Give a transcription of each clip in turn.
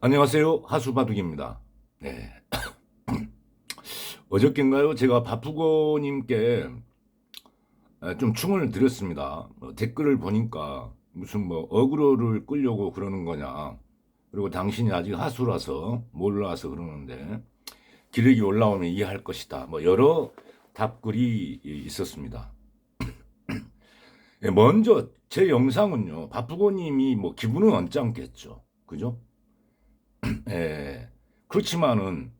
안녕하세요. 하수바둑입니다. 네. 어저께인가요? 제가 바쁘고님께 좀 충을 드렸습니다. 뭐 댓글을 보니까 무슨 뭐 어그로를 끌려고 그러는 거냐. 그리고 당신이 아직 하수라서 몰라서 그러는데 기력이 올라오면 이해할 것이다. 뭐 여러 답글이 있었습니다. 예, 먼저 제 영상은요. 바쁘고님이 뭐 기분은 언짢겠죠. 그죠? 예. 그렇지만은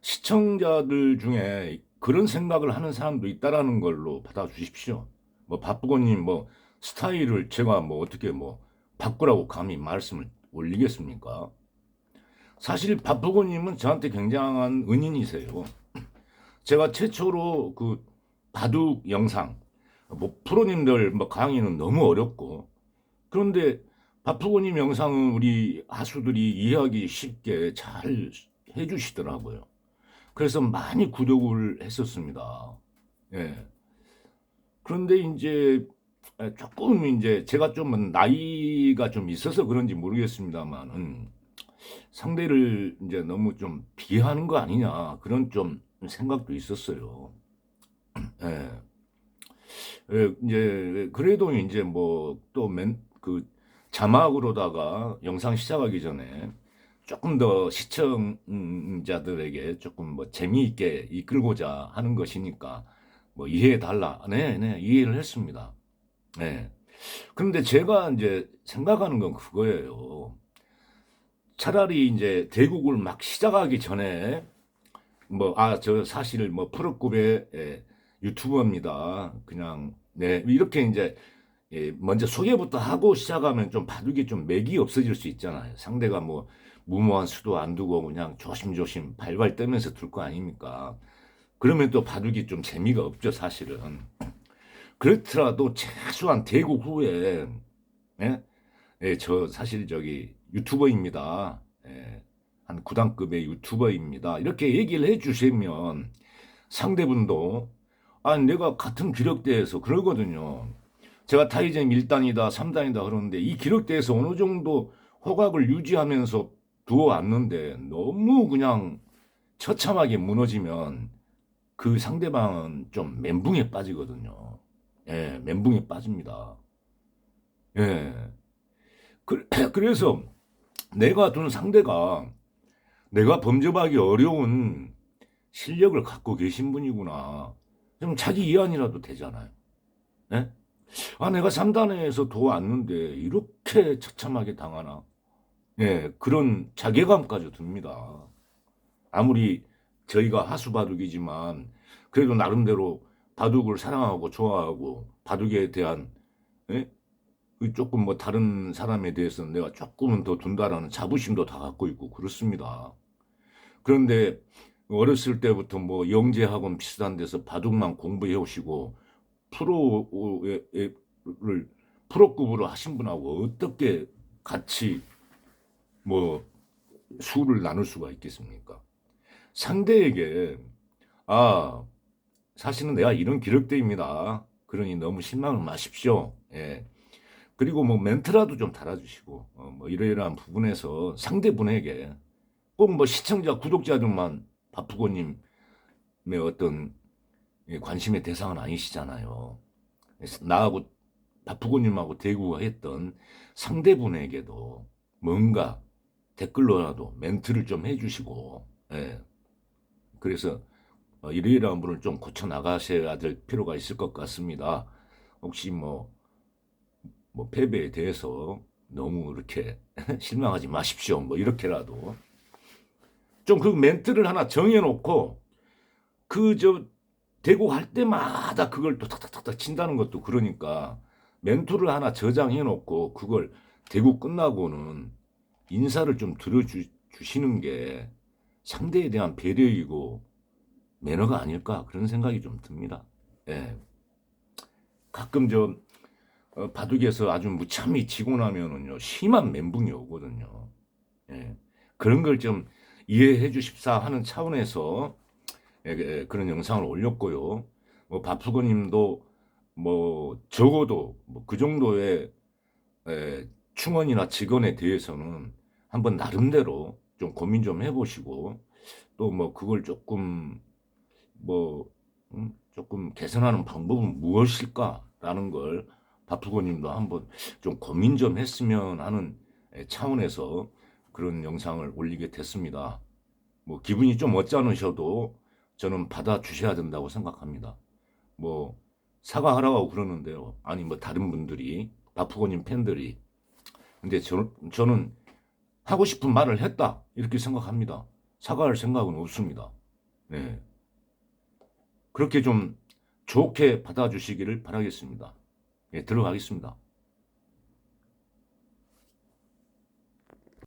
시청자들 중에 그런 생각을 하는 사람도 있다라는 걸로 받아주십시오. 뭐 바쁘고님 뭐 스타일을 제가 뭐 어떻게 뭐 바꾸라고 감히 말씀을 올리겠습니까? 사실 바쁘고님은 저한테 굉장한 은인이세요. 제가 최초로 그 바둑 영상 뭐 프로님들 뭐 강의는 너무 어렵고 그런데 바쁘고님 영상은 우리 하수들이 이해하기 쉽게 잘 해주시더라고요. 그래서 많이 구독을 했었습니다. 예. 그런데 이제 조금 이제 제가 좀 나이가 좀 있어서 그런지 모르겠습니다만은 상대를 이제 너무 좀 비하하는 거 아니냐 그런 좀 생각도 있었어요. 예. 예, 이제 그래도 이제 뭐또맨그 자막으로다가 영상 시작하기 전에 조금 더 시청자들에게 조금 뭐 재미있게 이끌고자 하는 것이니까 뭐 이해해 달라. 네, 네, 이해를 했습니다. 네. 그런데 제가 이제 생각하는 건 그거예요. 차라리 이제 대국을 막 시작하기 전에 뭐, 아, 저 사실 뭐 프로급의 예, 유튜버입니다. 그냥, 네, 이렇게 이제 예, 먼저 소개부터 하고 시작하면 좀 바둑이 좀 맥이 없어질 수 있잖아요. 상대가 뭐 무모한 수도 안 두고 그냥 조심조심 발발 떨면서 둘 거 아닙니까? 그러면 또 바둑이 좀 재미가 없죠, 사실은. 그렇더라도 최소한 대국 후에, 예? 예, 저 사실 저기 유튜버입니다. 예, 한 9단급의 유튜버입니다. 이렇게 얘기를 해 주시면 상대분도, 아, 내가 같은 기력대에서 그러거든요. 제가 타이젠 1단이다, 3단이다 그러는데 이 기록대에서 어느 정도 호각을 유지하면서 두어 왔는데 너무 그냥 처참하게 무너지면 그 상대방은 좀 멘붕에 빠지거든요. 예, 멘붕에 빠집니다. 예. 그, 그래서 내가 둔 상대가 내가 범접하기 어려운 실력을 갖고 계신 분이구나. 좀 자기 이안이라도 되잖아요. 예? 아, 내가 3단에서 도 왔는데 이렇게 처참하게 당하나? 예, 그런 자괴감까지 듭니다. 아무리 저희가 하수 바둑이지만 그래도 나름대로 바둑을 사랑하고 좋아하고 바둑에 대한 예? 그 조금 뭐 다른 사람에 대해서는 내가 조금은 더 둔다라는 자부심도 다 갖고 있고 그렇습니다. 그런데 어렸을 때부터 뭐 영재학원 비슷한 데서 바둑만 공부해 오시고 프로를 프로급으로 하신 분하고 어떻게 같이 뭐 수를 나눌 수가 있겠습니까? 상대에게 아 사실은 내가 이런 기력대입니다. 그러니 너무 실망을 마십시오. 예. 그리고 뭐 멘트라도 좀 달아주시고 어, 뭐 이러이러한 부분에서 상대분에게 꼭 뭐 시청자 구독자들만 바쁘고님의 어떤 예, 관심의 대상은 아니시잖아요. 나하고 바쁘고님하고 대구가 했던 상대분에게도 뭔가 댓글로라도 멘트를 좀 해주시고, 예. 그래서 어, 이러이러한 분을 좀 고쳐 나가셔야 될 필요가 있을 것 같습니다. 혹시 뭐, 뭐 패배에 대해서 너무 이렇게 실망하지 마십시오. 뭐 이렇게라도 좀 그 멘트를 하나 정해놓고 그저 대고 할 때마다 그걸 또 탁탁탁탁 친다는 것도 그러니까 멘토를 하나 저장해 놓고 그걸 대고 끝나고는 인사를 좀 들어주시는 게 상대에 대한 배려이고 매너가 아닐까 그런 생각이 좀 듭니다. 예. 가끔 저 어, 바둑에서 아주 무참히 지고 나면은요 심한 멘붕이 오거든요. 예. 그런 걸 좀 이해해 주십사 하는 차원에서 그런 영상을 올렸고요. 뭐 바프거님도 뭐 적어도 뭐 그 정도의 충원이나 직원에 대해서는 한번 나름대로 좀 고민 좀 해보시고 또 뭐 그걸 조금 뭐 음, 조금 개선하는 방법은 무엇일까라는 걸 바프고님도 한번 좀 고민 좀 했으면 하는 예, 차원에서 그런 영상을 올리게 됐습니다. 뭐 기분이 좀 어쩌으셔도 저는 받아주셔야 된다고 생각합니다. 뭐 사과하라고 그러는데요. 아니 뭐 다른 분들이 바프고님 팬들이 근데 저, 저는 하고 싶은 말을 했다 이렇게 생각합니다. 사과할 생각은 없습니다. 네. 그렇게 좀 좋게 받아주시기를 바라겠습니다. 예, 들어가겠습니다.